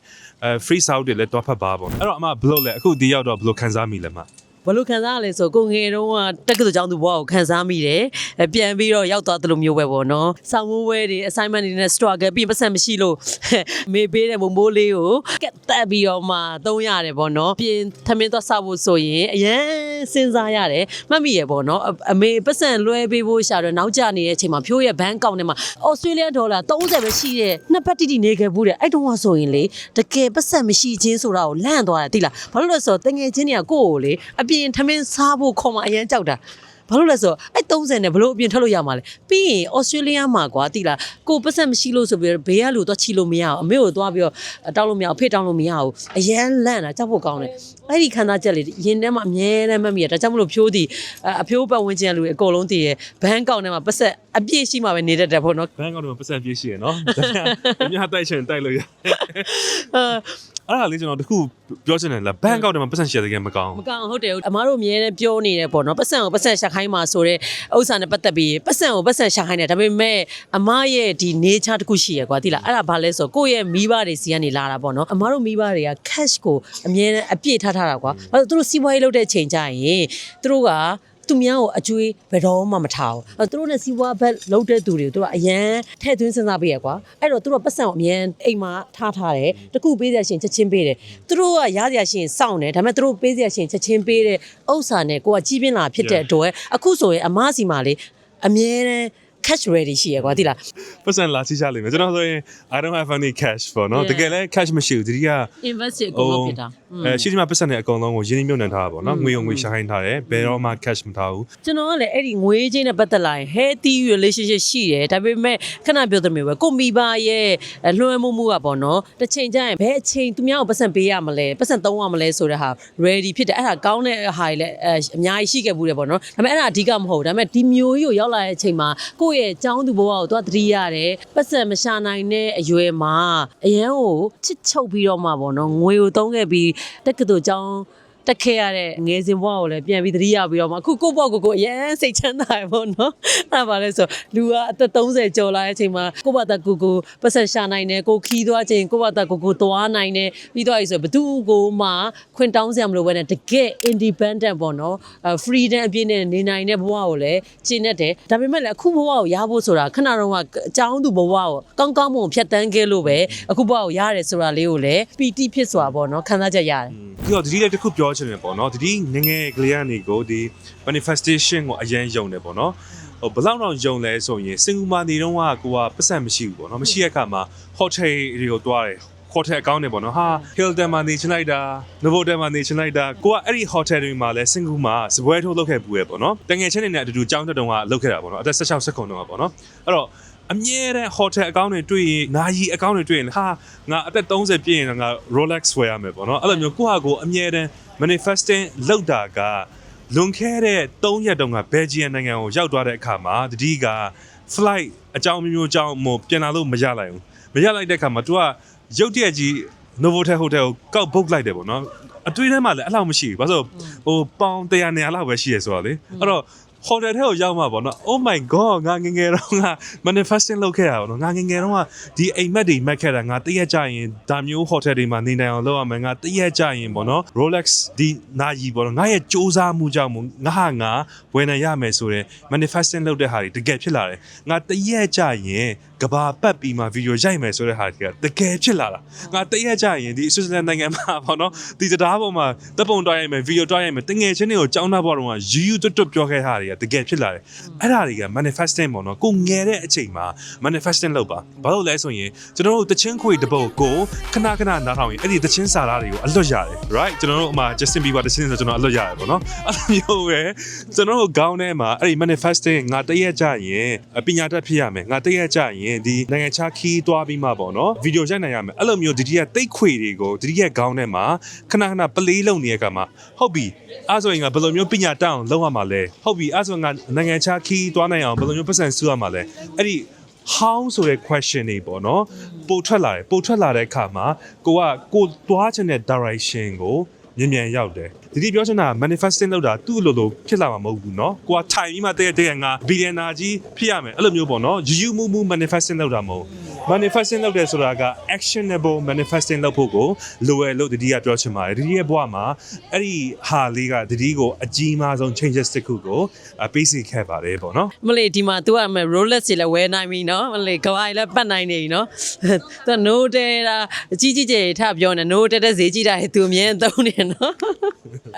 အဲ free sound တွေလည်းတော့ဖတ်ပါပေါ့အဲ့တော့အမဘယ်လိုလဲအခုဒီရောက်တော့ဘယ်လိုခံစားမိလဲမ ဘယ်လိုခံစားရလဲဆိုကိုငယ်တုန်းကတက္ကသိုလ်ကျောင်းသူဘဝကိုခံစားမိတယ်အဲပြန်ပြီးတော့ရောက်သွားသလိုမျိုးပဲပေါ့နော်ဆောင်းမွေးဝဲတွေ assignment တွေနဲ့ struggle ပြီးရင်ပတ်စံမရှိလို့မေပေးတဲ့မမိုးလေးကိုကက်တက်ပြီးတော့မှသုံးရတယ်ပေါ့နော်ပြင်သမင်းသွားဆောက်ဖို့ဆိုရင်အရန်စဉ်းစားရတယ်မှတ်မိရပေါ့နော်အအမေပတ်စံလွှဲပေးဖို့ရှာတော့နောက်ကျနေတဲ့အချိန်မှာဖြိုးရဲ့ဘန်းကောင်ထဲမှာ Australia dollar 30ပဲရှိတဲ့နှစ်ပတ်တိတိနေခဲ့ဘူးတဲ့အဲ့တုန်းကဆိုရင်လေတကယ်ပတ်စံမရှိချင်းဆိုတာကိုလန့်သွားတယ်တိလားဘာလို့လဲဆိုတော့တငယ်ချင်းတွေကကိုယ့်ကိုလေအပြင်ထမင်းစားဖို့ခေါ်မှအရန်ကြောက်တာဘာလို့လဲဆိုတော့အဲ့30နဲ့ဘလို့အပြင်ထွက်လို့ရမှာလဲပြီးရင်ဩစတြေးလျမှာကွာတိလားကိုပတ်ဆက်မရှိလို့ဆိုပြီးတော့ဘေးကလူတော့ချီလို့မရအောင်အမေကိုသွားပြီးတော့တောက်လို့မရအောင်ဖေးတောင်းလို့မရဘူးအရန်လန့်တာကြောက်ဖို့ကောင်းတယ်အဲ့ဒီခန္ဓာချက်လေးရင်ထဲမှာအမြဲတမ်းမမိရဒါကြောင့်မလို့ဖြိုးသည်အဖြိုးပတ်ဝန်းကျင်ကလူတွေအကုန်လုံးတည်ရဘန်းကောက်ထဲမှာပတ်ဆက်အပြည့်ရှိမှပဲနေတတ်တယ်ပေါ့နော်ဘန်းကောက်တော့ပတ်စံပြေးရှိရနော်တမတိုက်ချင်တိုက်လို့ရ အဲအဲ့ဒါလေးကျွန်တော်တခုပြောချင်တယ်လားဘန်းကောက်တယ်မှာပတ်စံရှယ်တကယ်မကောင်းမကောင်းဟုတ်တယ်အမားတို့အမြဲတမ်းပြောနေတယ်ပေါ့နော်ပတ်စံကိုပတ်စံရှာခိုင်းမှာဆိုတော့ဥစ္စာနဲ့ပတ်သက်ပြီးပတ်စံကိုပတ်စံရှာခိုင်းတယ်ဒါပေမဲ့အမားရဲ့ဒီ nature တစ်ခုရှိရကွာတိလားအဲ့ဒါဘာလဲဆိုတော့ကိုယ့်ရဲ့မိဘတွေစီကနေလာတာပေါ့နော်အမားတို့မိဘတွေက cash ကိုအမြဲတမ်းအပြည့်ထားထားတာကွာဘာလို့သူတို့စီးပွားရေးလုပ်တဲ့ချိန်ကျရင်သူတို့က သူများကိုအကျွေးဘယ်တော့မှမထားဘူးအဲ့တော့သူတို့နဲ့စီးပွားဘက်လုပ်တဲ့သူတွေကိုသူကအရန်ထည့်သွင်းစဉ်းစားပေးရကွာအဲ့တော့သူတို့ကပတ်စံကိုအမြဲအိမ်မှာထားထားတယ်တခုပေးရရှင်ချက်ချင်းပေးတယ်သူတို့ကရရရှင်စောင့်တယ်ဒါပေမဲ့သူတို့ပေးရရှင်ချက်ချင်းပေးတဲ့ဥစ္စာနဲ့ကိုကကြီးပြင်းလာဖြစ်တဲ့အတွက်အခုဆိုရင်အမားစီမှာလေအမြဲတမ်း cash ready ရှိရကွာသိလားပတ်စံလာချိချလိမ့်မယ်ကျွန်တော်ဆိုရင် I don't have any cash ပေါ့နော် Yeah. တကယ်လဲ cash မရှိဘူးတတိယ invest အကုန်လုံးဖြစ်တာအဲရှိဒီမှာပတ်စံတဲ့အကုန်လုံးကိုရင်းနှီးမြှုပ်နှံထားတာပေါ့နော်ငွေုံငွေရှာခိုင်းထားတယ်ဘယ်တော့မှ cash မထားဘူးကျွန်တော်ကလည်းအဲ့ဒီငွေချင်းနဲ့ပတ်သက်လာရင် healthy relationship ရှိတယ်ဒါပေမဲ့ခဏပြောသလိုမျိုးပဲကိုမိဘရဲ့အလွှမ်းမှုမှုကပေါ့နော်တစ်ချိန်ကျရင်ဘယ်အချိန်သူများကိုပတ်စံပေးရမလဲပတ်စံသုံးရမလဲဆိုတဲ့ဟာ ready ဖြစ်တယ်အဲ့ဒါကောင်းတဲ့ဟာတွေလည်းအအများကြီးရှိခဲ့ဘူးတယ်ပေါ့နော်ဒါပေမဲ့အဲ့ဒါအဓိကမဟုတ်ဘူးဒါပေမဲ့ဒီမျိုးကြီးကိုရောက်လာတဲ့အချိန်မှာကိုယ့်ရဲ့ចောင်းသူဘဝကိုသွားသတိရတယ်ပတ်စံမရှာနိုင်တဲ့အရွယ်မှာအရန်ကိုချစ်ချုပ်ပြီးတော့မှပေါ့နော်ငွေကိုသုံးခဲ့ပြီးတက္ကသိုလ်ကျောင်း တက်ခဲ့ရတဲ့ငယ်စဉ်ဘဝကိုလည်းပြန်ပြီးသတိရပြီးတော့မှအခုကိုယ့်ဘဝကိုကိုယ်အရန်စိတ်ချမ်းသာရပေါ့နော်အဲ့ဒါပါလဲဆိုလူကအသက်30ကျော်လာတဲ့အချိန်မှာကိုယ့်ဘာသာကိုယ်ကိုပတ်ဆက်ရှာနိုင်တယ်ကိုယ်ခီးသွားခြင်းကိုယ့်ဘာသာကိုယ်ကိုသွားနိုင်တယ်ပြီးတော့အဲ့ဆိုဘယ်သူကိုမှခွင့်တောင်းစရာမလိုဘဲနဲ့တကယ် independent ပေါ့နော်အဲ freedom အပြည့်နဲ့နေနိုင်တဲ့ဘဝကိုလည်းကျင့်တတ်တယ်ဒါပေမဲ့လည်းအခုဘဝကိုရဖို့ဆိုတာခဏတော့ကအကြောင်းသူဘဝကိုကောင်းကောင်းမွန်ဖြတ်တန်းခဲ့လို့ပဲအခုဘဝကိုရတယ်ဆိုတာလေးကိုလည်းပီတိဖြစ်စွာပေါ့နော်ခံစားချက်ရတယ်ပြီးတော့ဒီလေးတစ်ခုပြောချင်တယ်ပေါ့နော်ဒီငငယ်ကလေးကနေကိုဒီ manifestation ကိုအရင်ယုံတယ်ပေါ့နော်ဟိုဘယ်လောက်တော့ယုံလဲဆိုရင်စင်ကူမာနေတော့ကကိုကပတ်စံမရှိဘူးပေါ့နော်မရှိတဲ့အခါမှာ hotel တွေကိုတွားတယ် hotel အကောင့်တွေပေါ့နော်ဟာ Hilton မှာနေချင်လိုက်တာ Novotel မှာနေချင်လိုက်တာကိုကအဲ့ဒီ hotel တွေမှာလဲစင်ကူမှာစပွဲထိုးလုပ်ခဲ့ပူရပေါ့နော်တငယ်ချင်းတွေနဲ့အတူတူကြောင်းတက်တုံးကလုပ်ခဲ့တာပေါ့နော်အသက်16 17တုံးကပေါ့နော်အဲ့တော့ အမြဲတမ်း hotel အကောင့်တွေတွေ့ရင်နာယီအကောင့်တွေတွေ့ရင်ဟာငါအသက်30ပြည့်ရင်တော့ငါ Rolex ဝယ်ရမယ်ပေါ့နော်အဲ့လိုမျိုးကိုယ့်ဟာကိုယ်အမြဲတမ်း manifesting လုပ်တာကလွန်ခဲ့တဲ့3ရက်တုန်းကဘယ်ဂျီယန်နိုင်ငံကိုရောက်သွားတဲ့အခါမှာတတိက flight အကြောင်းမျိုးမျိုးအကြောင်းမို့ပြန်လာလို့မရလိုက်ဘူးမရလိုက်တဲ့အခါမှာ तू ကရုတ်တရက်ကြီး Novotel Hotel ကိုကောက် book လိုက်တယ်ပေါ့နော်အတွေ့ထဲမှာလည်းအဲ့လောက်မရှိဘူးဘာလို့ဟိုပေါင်100နေရာလောက်ပဲရှိရဆိုတော့လေအဲ့တော့ hotel ထဲကိုရောက်မှာပေါ့နော် oh my god ငါငယ်ငယ်တော့ငါ manifesting လုပ်ခဲ့တာပေါ့နော်ငါငယ်ငယ်တော့ကဒီအိမ်မက်တွေမက်ခဲ့တာငါတရက်ကြရင်ဒါမျိုး hotel တွေမှာနေနိုင်အောင်လုပ်ရမယ်ငါတရက်ကြရင်ပေါ့နော် Rolex ဒီနာယီပေါ့နော်ငါရဲ့စူးစမ်းမှုကြောင့်မို့ငါဟာငါဝယ်နိုင်ရမယ်ဆိုတော့ manifesting လုပ်တဲ့ဟာတွေတကယ်ဖြစ်လာတယ်ငါတရက်ကြရင် ကဘာပတ်ပြီးမှဗီဒီယိုရိုက်မယ်ဆိုတဲ့ဟာတွေကတကယ်ဖြစ်လာတာငါတရက်ကြရင်ဒီဆွစ်ဇာလန်နိုင်ငံမှာပေါ့နော်ဒီတရားပေါ်မှာတပ်ပုံတွားရိုက်မယ်ဗီဒီယိုတွားရိုက်မယ်တငယ်ချင်းတွေကိုကြောင်းသားပေါ်တော့ကယူယူတွတ်တွတ်ပြောခဲ့တာတွေကတကယ်ဖြစ်လာတယ်အဲ့ဒါတွေက manifesting ပေါ့နော်ကိုငယ်တဲ့အချိန်မှာ manifesting လုပ်ပါဘာလို့လဲဆိုရင်ကျွန်တော်တို့တချင်းခွေတပုတ်ကိုခဏခဏနားထောင်ရင်အဲ့ဒီတချင်းစာသားတွေကိုအလွတ်ရတယ် right ကျွန်တော်တို့အမှ Justin Bieber တချင်းဆိုကျွန်တော်အလွတ်ရတယ်ပေါ့နော်အဲ့လိုမျိုးပဲကျွန်တော်တို့ခေါင်းထဲမှာအဲ့ဒီ manifesting ငါတရက်ကြရင်ပညာတတ်ဖြစ်ရမယ်ငါတရက်ကြရင်ဒီနိုင်ငံခြားခီးသွားပြီးမှပေါ့နော်ဗီဒီယိုရိုက်နိုင်ရမယ်အဲ့လိုမျိုးဒီဒီကတိတ်ခွေတွေကိုဒီဒီရဲ့ခေါင်းထဲမှာခဏခဏပလေးလုံနေတဲ့အခါမှာဟုတ်ပြီအဲ့ဆိုရင်ငါဘယ်လိုမျိုးပညာတတ်အောင်လုပ်ရမှာလဲဟုတ်ပြီအဲ့ဆိုငါနိုင်ငံခြားခီးသွားနိုင်အောင်ဘယ်လိုမျိုးပတ်စံစုရမှာလဲအဲ့ဒီ how ဆိုတဲ့ question တွေပေါ့နော်ပို့ထွက်လာတယ်ပို့ထွက်လာတဲ့အခါမှာကိုကကိုသွားချင်တဲ့ direction ကိုမြင်မြန်ရောက်တယ် ဒီဒီပြောချင်တာ manifesting လုပ်တာသူ့လိုလိုဖြစ်လာမှာမဟုတ်ဘူးเนาะကိုကထိုင်ပြီးမှတည့်တည့်ငါ billionaire ကြီးဖြစ်ရမယ်အဲ့လိုမျိုးပေါ့နော်ယူယူမူမူ manifesting လုပ်တာမဟုတ် manifesting လုပ်တယ်ဆိုတာက actionable manifesting လုပ်ဖို့ကိုလိုရလို့တတိယပြောချင်ပါတယ်တတိယဘဝမှာအဲ့ဒီဟာလေးကတတိကိုအကြီးမားဆုံး changes တစ်ခုကိုအပေးစီခဲ့ပါတယ်ပေါ့နော် မလေးဒီမှာ तू ကမ Rolex တွေလည်းဝယ်နိုင်ပြီနော်မလေးကဘာကြီးလည်းပတ်နိုင်နေပြီနော် तू no တဲတာအကြီးကြီးကျယ်ထပြောနေ no တဲတဲ့ဈေးကြီးတာလေ तू အမြဲသုံးနေနော်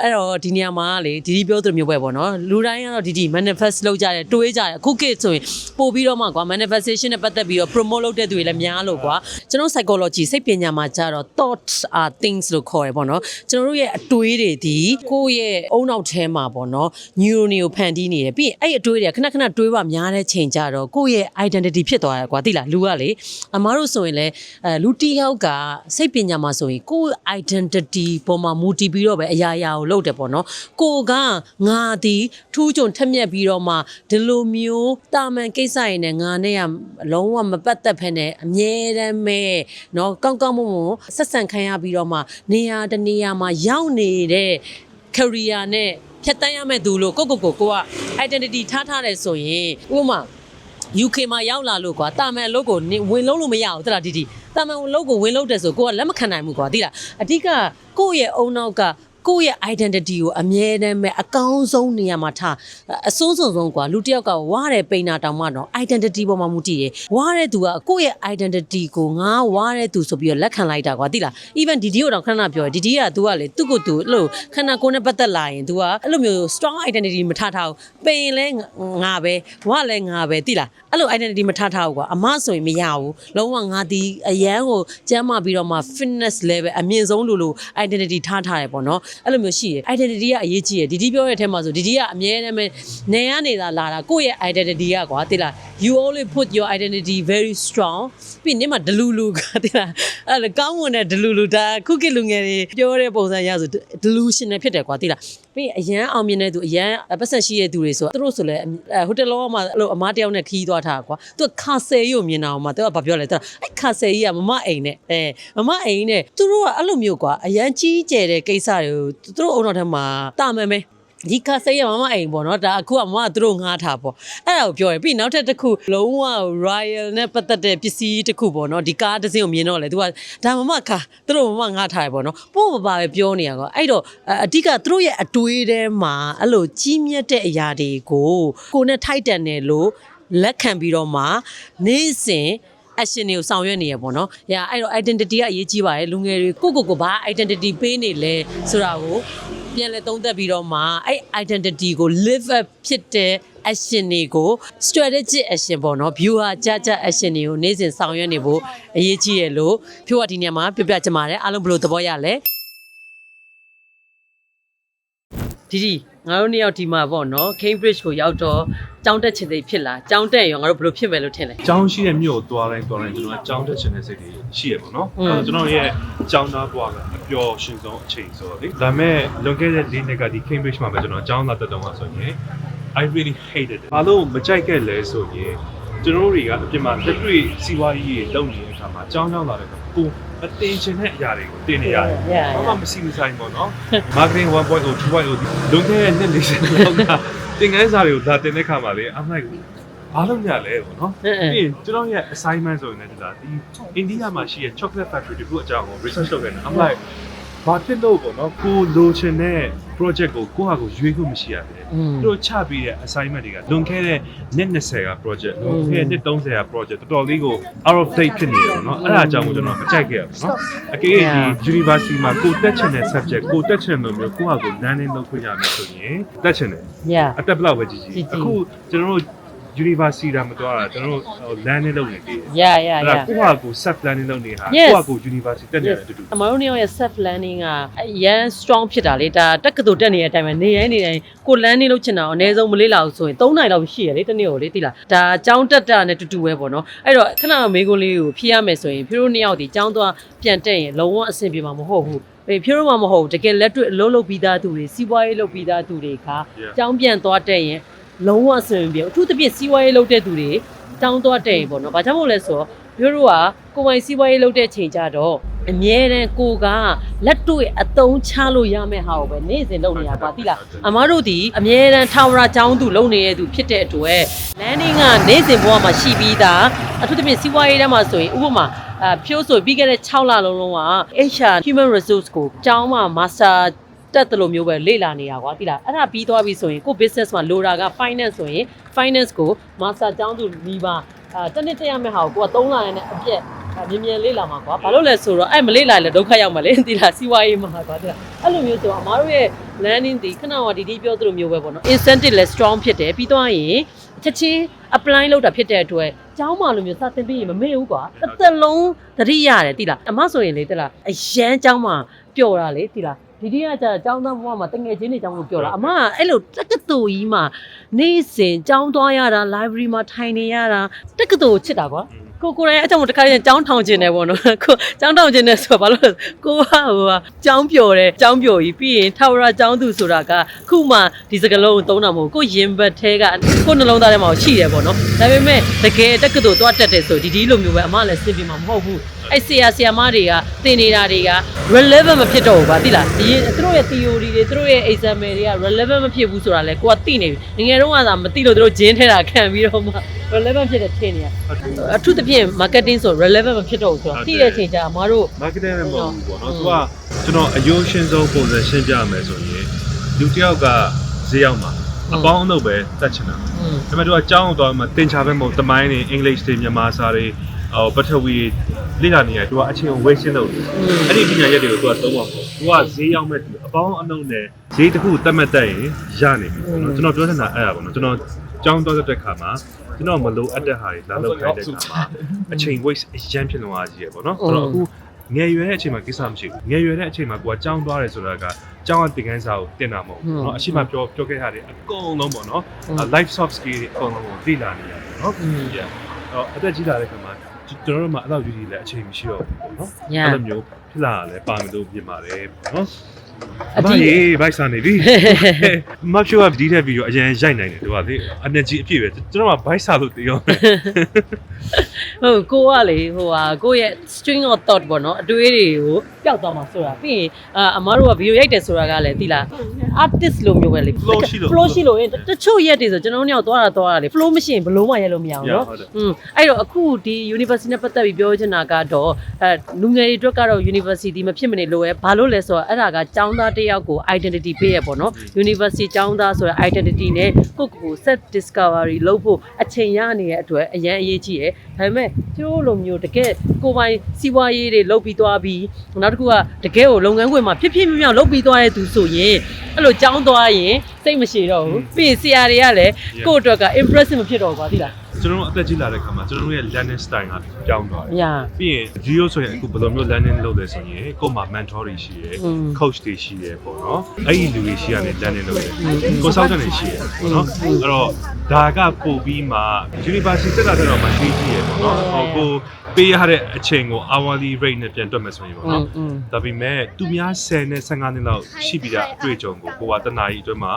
အဲ့တော့ဒီနေရာမှာလေဒီဒီပြောသူမျိုးပဲပေါ့နော်လူတိုင်းကတော့ဒီဒီ manifest လုပ်ကြတယ်တွေးကြတယ်အခုခေတ်ဆိုရင်ပို့ပြီးတော့မှကွာ manifestation နဲ့ပတ်သက်ပြီးတော့ promote လုပ်တဲ့သူတွေလည်းများလို့ကွာကျွန်တော် psychology စိတ်ပညာမှာကျတော့ thoughts are things လို့ခေါ်တယ်ပေါ့နော်ကျွန်တော်တို့ရဲ့အတွေးတွေဒီကိုယ့်ရဲ့အုံနောက်ထဲမှာပေါ့နော် neuron တွေကိုဖန်တီးနေတယ်ပြီးရင်အဲ့အတွေးတွေကခဏခဏတွေးပါများတဲ့ချိန်ကြတော့ကိုယ့်ရဲ့ identity ဖြစ်သွားတယ်ကွာသိလားလူကလေအမားတို့ဆိုရင်လည်းအဲလူတစ်ယောက်ကစိတ်ပညာမှာဆိုရင်ကိုယ့် identity ပေါ်မှာမူတည်ပြီးတော့ပဲအရာရာကိုလုပ်တယ်ပေါ့နော်ကိုကငါဒီထူးချွန်ထက်မြက်ပြီးတော့မှဒီလိုမျိုးတာမန်ကိစ္စရင်နဲ့ငါနဲ့ကလုံးဝမပတ်သက်ဖ ೇನೆ အမြဲတမ်းပဲเนาะကောင်းကောင်းမွန်မွန်ဆက်ဆံခံရပြီးတော့မှနေရာတနေရာမှာရောက်နေတဲ့ career နဲ့ဖြတ်တန်းရမယ့်သူလို့ကိုကိုကိုကိုက identity ထားထားတယ်ဆိုရင်ဥပမာ UK မှာရောက်လာလို့ကွာတာမန်အလုပ်ကိုနေဝင်လုံးလို့မရဘူးတလားဒီဒီတာမန်အလုပ်ကိုဝင်လုံးတယ်ဆိုကိုကလက်မခံနိုင်ဘူးကွာသိလားအဓိကကိုယ့်ရဲ့အုံနောက်က ကိုယ့်ရဲ့ identity ကိုအမြဲတမ်းပဲအကောင်းဆုံးနေရာမှာထားအစိုးစုံဆုံးကွာလူတစ်ယောက်ကဝါတဲ့ပိန်နာတောင်မှတော့ identity ပေါ်မှာမူတည်တယ်ဝါတဲ့သူကကိုယ့်ရဲ့ identity ကိုငါဝါတဲ့သူဆိုပြီးတော့လက်ခံလိုက်တာကွာသိလား even ဒီဒီကိုတော့ခဏခဏပြောတယ်ဒီဒီက तू ကလေသူ့ကိုသူအဲ့လိုခန္ဓာကိုယ်နဲ့ပတ်သက်လာရင် तू ကအဲ့လိုမျိုး strong identity မထားထားဘူးပိန်လဲငါပဲဝါလဲငါပဲသိလားအဲ့လို identity မထားထားဘူးကွာအမဆိုရင်မရဘူးလုံးဝငါဒီအရန်ကိုကျမ်းမာပြီးတော့မှ fitness level အမြင့်ဆုံးလို့လို့ identity ထားထားတယ်ပေါ့နော်အဲ့လိုမျိုးရှိတယ် identity ကအရေးကြီးတယ်ဒီဒီပြောတဲ့အထက်မှာဆိုဒီဒီကအမြဲတမ်းပဲနေရနေတာလာတာကိုယ့်ရဲ့ identity ကကွာသိလား you only put your identity very strong ပြီးနေမှာဒလူလူကသိလားအဲ့လေကောင်းမွန်တဲ့ဒလူလူဒါခုခေတ်လူငယ်တွေပြောတဲ့ပုံစံရဆို delusional ဖြစ်တယ်ကွာသိလား ပြီးအရန်အောင်မြင်တဲ့သူအရန်ပတ်သက်ရှိတဲ့သူတွေဆိုသူတို့ဆိုလဲဟိုတယ်လောမှာအဲ့လိုအမားတယောက်နဲ့ခီးသွားတာကွာသူကခါဆယ်ရုံမြင်တာဟိုမှာသူကဘာပြောလဲသူကအဲ့ခါဆယ်ကြီးကမမအိမ်နဲ့အဲမမအိမ်နဲ့သူတို့ကအဲ့လိုမျိုးကွာအရန်ကြီးကျယ်တဲ့ကိစ္စတွေကိုသူတို့အုံတော်ထဲမှာတာမန်ပဲ ဒီခါစိတ်ရမမအိမ်ပေါ့နော်ဒါအခုကမမကသူတို့ငားထားပေါ့အဲ့ဒါကိုပြောရပြီးနောက်ထပ်တစ်ခုလုံးဝ royal နဲ့ပတ်သက်တဲ့ပစ္စည်းတစ်ခုပေါ့နော်ဒီကားတစ်စင်းကိုမြင်တော့လေသူကဒါမမခါသူတို့မမငားထားရပေါ့နော်ပို့မပါပဲပြောနေရကောအဲ့တော့အဓိကသူတို့ရဲ့အတွေးထဲမှာအဲ့လိုကြီးမြတ်တဲ့အရာတွေကိုကိုနဲ့ထိုက်တန်တယ်လို့လက်ခံပြီးတော့မှနေ့စဉ် action တွေကိုဆောင်ရွက်နေရပေါ့နော်။ညာအဲ့တော့ identity ကအရေးကြီးပါတယ်လူငယ်တွေကိုကိုကိုကိုဘာ identity ပေးနေလဲဆိုတာကို ပြန်လဲသုံးသပ်ပြီးတော့မှအဲ့ identity ကို live up ဖြစ်တဲ့ action တွေကို strategic action ပေါ့နော် view ဟာကြကြ action တွေကိုနေ့စဉ်ဆောင်ရွက်နေဖို့အရေးကြီးရလို့ဖြိုးကဒီနေရာမှာပြပြချင်ပါတယ်အားလုံးဘယ်လိုသဘောရလဲ ဒီဒီငါတို့နှစ်ယောက်ဒီမှာပေါ့နော် Cambridge ကိုရောက်တော့ကျောင်းတက်ချင်သေးဖြစ်လားကျောင်းတက်ရင်ငါတို့ဘယ်လိုဖြစ်မယ်လို့ထင်လဲကျောင်းရှိတဲ့မြို့ကိုသွားတိုင်းသွားတိုင်းကျွန်တော်ကကျောင်းတက်ချင်တဲ့စိတ်တွေရှိရပေါ့နော်อืมအဲ့တော့ကျွန်တော်ရဲ့ကျောင်းသားဘဝကအပျော်ရွှင်ဆုံးအချိန်ဆိုတော့လေဒါပေမဲ့လွန်ခဲ့တဲ့၄နှစ်ကဒီ Cambridge မှာပဲကျွန်တော်ကျောင်းလာတက်တော့မှာဆိုရင် I really hated it ဘာလို့မကြိုက်ခဲ့လဲဆိုရင်ကျွန်တော်တို့တွေကအပြင်မှာလက်တွေ့စီးပွားရေးတွေလုပ်နေ တဲ့အခါမှာကျောင်းကျောင်းလာတဲ့အခါကိုအတင်ချင်တဲ့အရာတွေကိုတင်နေရတယ် Yeah, ဘာမှမရှိမဆိုင်ပေါ့နော် marketing 1.0 2.0လွန်ခဲ့တဲ့နှစ်လေးစလောက်ကသင်ခန်းစာတွေကိုဒါတင်တဲ့ခါမှာလေ I'm like ဘာလို့ညလဲပေါ့နော်အင်းအင်းပြီးရင်ကျွန်တော်ရဲ့ assignment ဆိုရင်လည်းဒါဒီအိန္ဒိယမှာရှိတဲ့ chocolate factory တခုအကြောင်းကို research လုပ်ခဲ့တယ် I'm like ဘာဖြစ်လို့ပေါ့နော်ကိုလိုချင်တဲ့ project ကိုကိုယ့်ဟာကိုရွေးခွင့်မရှိရဘူးอืมသူတို့ချပြီးတဲ့ assignment တွေကလွန်ခဲ့တဲ့နှစ်20က project လွန်ခဲ့တဲ့နှစ်30က project တော်တော်လေးကို out of date ဖြစ်နေတယ်ပေါ့နော်အဲ့ဒါအကြောင်းကိုကျွန်တော်မကြိုက်ခဲ့ဘူးနော်အကေဒီ university မှာကိုတက်ချင်တဲ့ subject ကိုတက်ချင်လို့မျိုးကိုယ့်ဟာကို learning လုပ်ခွင့်ရမယ်ဆိုရင်တက်ချင်တယ် yeah အတက်ဘလောက်ပဲကြီးကြီးကြီးကြီးအခုကျွန်တော်တို့ university တာမတော်တာကျွန်တော်တို့ဟို learning လုပ်နေပြီ yeah yeah အဲ့ဒါ yeah ကိုယ့်ဟာကို self learning လုပ်နေတာ Yes. ကိုယ့်ဟာကို university တက်နေတယ်အတူတူ အမတို့နေရဲ့ self learning ကအရန် strong ဖြစ်တာလေဒါတက္ကသိုလ်တက်နေတဲ့အတိုင်းပဲနေတိုင်းနေတိုင်းကို learning လုပ်ချင်တာအနည်းဆုံးမလေးလာဘူးဆိုရင်3နိုင်လောက်ရှိရလေတစ်နေ့ကိုလေသိလားဒါចောင်းတက်တာနဲ့တူတူပဲပေါ့နော်အဲ့တော့ခဏမေးခွန်းလေးကိုဖြေရမယ်ဆိုရင်ဖြိုးတို့နှစ်ယောက်ဒီចောင်းသွားပြန်တက်ရင်လုံးဝအဆင်ပြေမှာမဟုတ်ဘူးေဖြိုးတော့မှမဟုတ်ဘူးတကယ်လက်တွေ့အလုံးလုံးပြီးသားသူတွေစီးပွားရေးလုပ်ပြီးသားသူတွေက Yeah. ကျောင်းပြန်သွားတက်ရင် လုံးဝအဆင်မပြေဘူးအထူးသဖြင့်စီးပွားရေးလုပ်တဲ့သူတွေကျောင်းသွားတက်ရင်ပေါ့နော်။ဘာကြောင့်မို့လဲဆိုတော့တို့တို့ကကိုယ်ပိုင်စီးပွားရေးလုပ်တဲ့ချိန်ကြတော့အမြဲတမ်းကိုကလက်တွေ့အသုံးချလို့ရမယ့်ဟာကိုပဲနေ့စဉ်လုပ်နေရပါသိလားအမားတို့ဒီအမြဲတမ်းထာဝရကျောင်းသူလုပ်နေတဲ့သူဖြစ်တဲ့အတွက် landing ကနေ့စဉ်ဘဝမှာရှိပြီးသားအထူးသဖြင့်စီးပွားရေးထဲမှာဆိုရင်ဥပမာအဖြိုးဆိုပြီးခဲ့တဲ့6လလုံးလုံးက HR human resource ကိုကျောင်းမှာ master တက်တယ်လို့မျိုးပဲလေ့လာနေတာကွာတိလားအဲ့ဒါပြီးသွားပြီဆိုရင်ကို business မှာလိုတာက finance ဆိုရင် finance ကို master ကျောင်းသူနီးပါအာတစ်နှစ်တက်ရမယ့်ဟာကိုကိုက3လနဲ့အပြည့်အမြင်မြန်လေ့လာမှာကွာဘာလို့လဲဆိုတော့အဲ့မလေ့လာရင်လည်းဒုက္ခရောက်မှာလေတိလားစီးပွားရေးမှာကွာတိလားအဲ့လိုမျိုးဆိုတော့အမားတို့ရဲ့ landing ဒီခဏကဒီဒီပြောသလိုမျိုးပဲပေါ့နော် incentive လည်း strong ဖြစ်တယ်ပြီးသွားရင်ချက်ချင်း apply လုပ်တာဖြစ်တဲ့အတွက်ကျောင်းမှာလိုမျိုးစတင်ပြီးရင်မမေ့ဘူးကွာတစ်သက်လုံးသတိရတယ်တိလားအမဆိုရင်လေတိလားအရန်ကျောင်းမှာပျော်တာလေတိလား ဒီဒီကကြာကျောင်းသားဘဝမှာတငယ်ချင်းတွေကျောင်းကိုပျော်တာအမကအဲ့လိုတက္ကသိုလ်ကြီးမှာနေ့စဉ်ကျောင်းသွားရတာ library မှာထိုင်နေရတာတက္ကသိုလ်ကိုချစ်တာကွာ ကိုကိုရဲအကြောင်းတခါရင်ကြောင်းထောင်ကျင်တယ်ပေါ့နော်ကိုကြောင်းထောင်ကျင်တယ်ဆိုတော့ဘာလို့လဲကိုကဟိုကကြောင်းပျော်တယ်ကြောင်းပျော်ကြီးပြီးရင်ထာဝရကြောင်းသူဆိုတာကခုမှဒီစကလုံးကိုသုံးတာမဟုတ်ကိုရင်ဘတ်သေးကကိုနှလုံးသားထဲမှာရှိတယ်ပေါ့နော်ဒါပေမဲ့တကယ်တက်ကတူသွားတက်တယ်ဆိုဒီဒီလိုမျိုးပဲအမလည်းစဉ်းပြမှာမဟုတ်ဘူးအဲ့ဆရာဆရာမတွေကသင်နေတာတွေက relevant မဖြစ်တော့ဘူးဗာသိလားအရင်သူတို့ရဲ့ theory တွေသူတို့ရဲ့ exam တွေက relevant မဖြစ်ဘူးဆိုတာလဲကိုကသိနေပြီငယ်ငယ်တုန်းကသာမသိလို့သူတို့ဂျင်းထဲတာခံပြီးတော့မှ relevant ဖြစ်တဲ့ထင်နေရအထူးသဖြင့် marketing ဆို relevant မဖြစ်တော့ဘူးဆိုတော့သိတဲ့အချိန်ကျအမတို့ marketing ပဲမဟုတ်ဘူးပေါ့နော်သူကကျွန်တော်အယုံရှင်းဆုံးပုံစံရှင်းပြမယ်ဆိုရင်လူတစ်ယောက်ကဈေးရောက်မှာအပေါင်းအုပ်ပဲတတ်ချင်တာဒါပေမဲ့သူကကြောင်းအောင်သွားမှတင်ချပဲမဟုတ်တမိုင်းတွေ English တွေမြန်မာစာတွေဟိုပထဝီလေ့လာနေရသူကအချင်းကိုဝေရှင်းလုပ်တယ်အဲ့ဒီပညာရက်တွေကိုသူကသုံးပါဘူးသူကဈေးရောက်မဲ့သူအပေါင်းအုပ်နဲ့ဈေးတစ်ခုတတ်မှတ်တတ်ရင်ရနေပြီကျွန်တော်ပြောချင်တာအဲ့ဒါပေါ့နော်ကျွန်တော်ကြောင်းသွားတဲ့ခါမှာ ကျွန်တော်မလိုအပ်တဲ့ဟာတွေလာလုပ်ခိုင်းတဲ့ခါမှာအချိန် waste အရန်ဖြစ်လုံးအားကြီးရပေါ့နော်အဲ့တော့အခု ငယ်ရွယ်တဲ့အချိန်မှာကိစ္စမရှိဘူးငယ်ရွယ်တဲ့အချိန်မှာကိုကကြောင်းသွားတယ်ဆိုတာကကြောင်းကတင်ခန်းစာကိုတင်တာမဟုတ်ဘူးเนาะအရှိမပြောပြောခဲ့ရတယ်အကုန်လုံးပေါ့เนาะ life soft skill တွေအကုန်လုံးကိုသိလာနေရတယ်เนาะ yeah တော့အသက်ကြီးလာတဲ့ခါမှာကျွန်တော်တို့မှအဲ့လောက်ကြီးကြီးလည်းအချိန်မရှိတော့ဘူးပေါ့เนาะ Yeah အဲ့လိုမျိုးဖြစ်လာတာလည်းပါမယ်လို့ပြင်ပါတယ်ပေါ့เนาะ အအတိမကြီးဘိုက်စာနေပြီမဖြူကဒီတဲ့ဗီဒီယိုအရင်ရိုက်နိုင်တယ်သူကလေ energy အပြည့်ပဲကျွန်တော်ကဘိုက်စာလို့ပြောမယ် ဟုတ်ကိုကလေဟိုဟာကိုရဲ့ string of thought ပေါ့နော်အတွေးတွေကိုပျောက်သွားမှာဆိုတာပြီးရင်အာအမားတို့ကဗီဒီယိုရိုက်တယ်ဆိုတာကလည်းသိလား artist လိုမျိုးပဲလေ Flow ရှိလို့ flow ရှိလို့ရင်တချို့ရက်တွေဆိုကျွန်တော်တို့ညောက်သွားတာသွားတာလေ flow မရှိရင်ဘလို့မှရက်လို့မရအောင်နော် ဟုတ်တယ် อืมအဲ့တော့အခုဒီ university နဲ့ပတ်သက်ပြီးပြောချင်တာကတော့အဲလူငယ်တွေအတွက်ကတော့ university မဖြစ်မနေလို့ရဘာလို့လဲဆိုတော့အဲ့ဒါကចောင်းသားတစ်ယောက်ကို identity ပေးရပေါ့နော် university ចောင်းသားဆိုတဲ့ identity နဲ့ကိုယ့်ကိုယ် set discovery လုပ်ဖို့အချိန်ရနေတဲ့အတွက်အရန်အရေးကြီးရယ်ဒါပေ ပေမဲ့ကျိုးလိုမျိုးတကယ်ကိုယ်ပိုင်စီးပွားရေးတွေလုပ်ပြီးသွားပြီးနောက်တစ်ခုကတကယ်ကိုလုပ်ငန်းခွင်မှာဖြစ်ဖြစ်မြောက်လုပ်ပြီးသွားတဲ့သူဆိုရင်အဲ့လိုចောင်းသွားရင်စိတ်မရှိတော့ဘူးပြီးရင်ဆရာတွေကလည်းကိုယ့်အတွက်က impressive မဖြစ်တော့ဘူးပါသိလား ကျွန်တော်တို့အသက်ကြီးလာတဲ့ခါမှာကျွန်တော်တို့ရဲ့ learning style ကပြောင်းသွားတယ်။ Yeah. ပြီးရင် Geo ဆိုရင်အခုဘယ်လိုမျိုး learning လုပ်လဲဆိုရင်ကိုယ်မှာ mentor တွေရှိတယ်။ coach တွေရှိတယ်ပေါ့နော်။အဲ့ဒီလူတွေရှိရနေ learning လုပ်တယ်။ consultant တွေရှိတယ်ပေါ့နော်။အဲ့တော့ဒါကပို့ပြီးမှ university တက်လာတဲ့တော့မှသိကြည့်ရပေါ့နော်။ဟိုကိုပေးရတဲ့အချိန်ကို hourly rate နဲ့ပြန်တွက်မယ်ဆိုရင်ပေါ့နော်။ဒါပေမဲ့သူများ10နဲ့15နှစ်လောက်ရှိပြီးတဲ့အတွေ့အကြုံကိုကိုကတနားကြီးအတွက်မှာ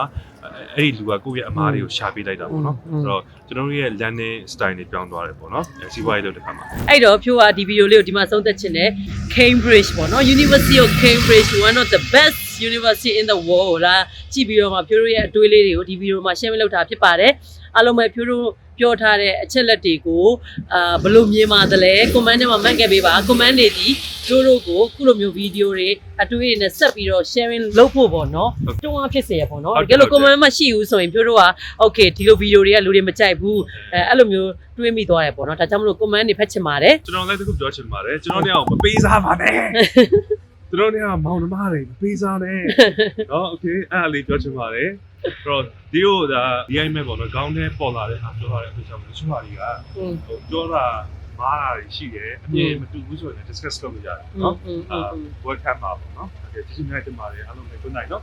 အဲ့ဒီလူကကိုယ့်ရဲ့အမားတွေကိုရှာပေးလိုက်တာပေါ့နော်အဲ့တော့ကျွန်တော်တို့ရဲ့ learning style တွေပြောင်းသွားတယ်ပေါ့နော်အဲစီးပွားရေးလုပ်တဲ့ခါမှာအဲ့တော့ဖြိုးကဒီဗီဒီယိုလေးကိုဒီမှာဆုံးသက်ချင်တယ် Cambridge ပေါ့နော် University of Cambridge one of the best university in the world လာကြည့်ပြီးတော့မှဖြိုးတို့ရဲ့အတွေးလေးတွေကိုဒီဗီဒီယိုမှာ share လုပ်တာဖြစ်ပါတယ်အားလုံးပဲဖြိုးတို့ပြောထားတဲ့အချက်လက်တွေကိုအာဘယ်လိုမြင်ပါသလဲ comment ထဲမှာမှတ်ခဲ့ပေးပါ comment တွေဒီဖြိုးတို့ကိုခုလိုမျိုးဗီဒီယိုတွေအတွေးတွေနဲ့ဆက်ပြီးတော့ sharing လုပ်ဖို့ပေါ့နော်တွန်းအားဖြစ်စေရပေါ့နော်ဟုတ်တကဲ့ကယ်လို့ဟုတ်ကဲ့ comment မရှိဘူးဆိုရင်ဖြိုးတို့က okay ဒီလိုဗီဒီယိုတွေကလူတွေမကြိုက်ဘူးအဲအဲ့လိုမျိုးတွေးမိသွားတယ်ပေါ့နော်ဒါကြောင့်မလို့ comment တွေဖတ်ချင်ပါတယ်ကျွန်တော်လည်းတခုပြောချင်ပါတယ်ကျွန်တော်တို့ကမပေးစားပါနဲ့ ကျွန်တော်တို့ကမောင်နှမတွေမပေးစားနဲ့เนาะโอเคအဲ့ဒါလေးပြောချင်ပါတယ်အဲ့တော့ဒီကိုဒါဒီအိမ်မဲ့ပေါ့နော်ခေါင်းထဲပေါ်လာတဲ့ဟာပြောထားတဲ့အတွက်ကြောင့်တချို့ဟာတွေက อืม ဟိုပြောတာမားတာတွေရှိတယ်အမြင်မတူဘူးဆိုရင် discuss လုပ်လို့ရတယ်เนาะ อืม အာ อืม welcome ပါပေါ့နော်โอเคကျေးဇူးများတင်ပါတယ်အားလုံးပဲ good night เนาะ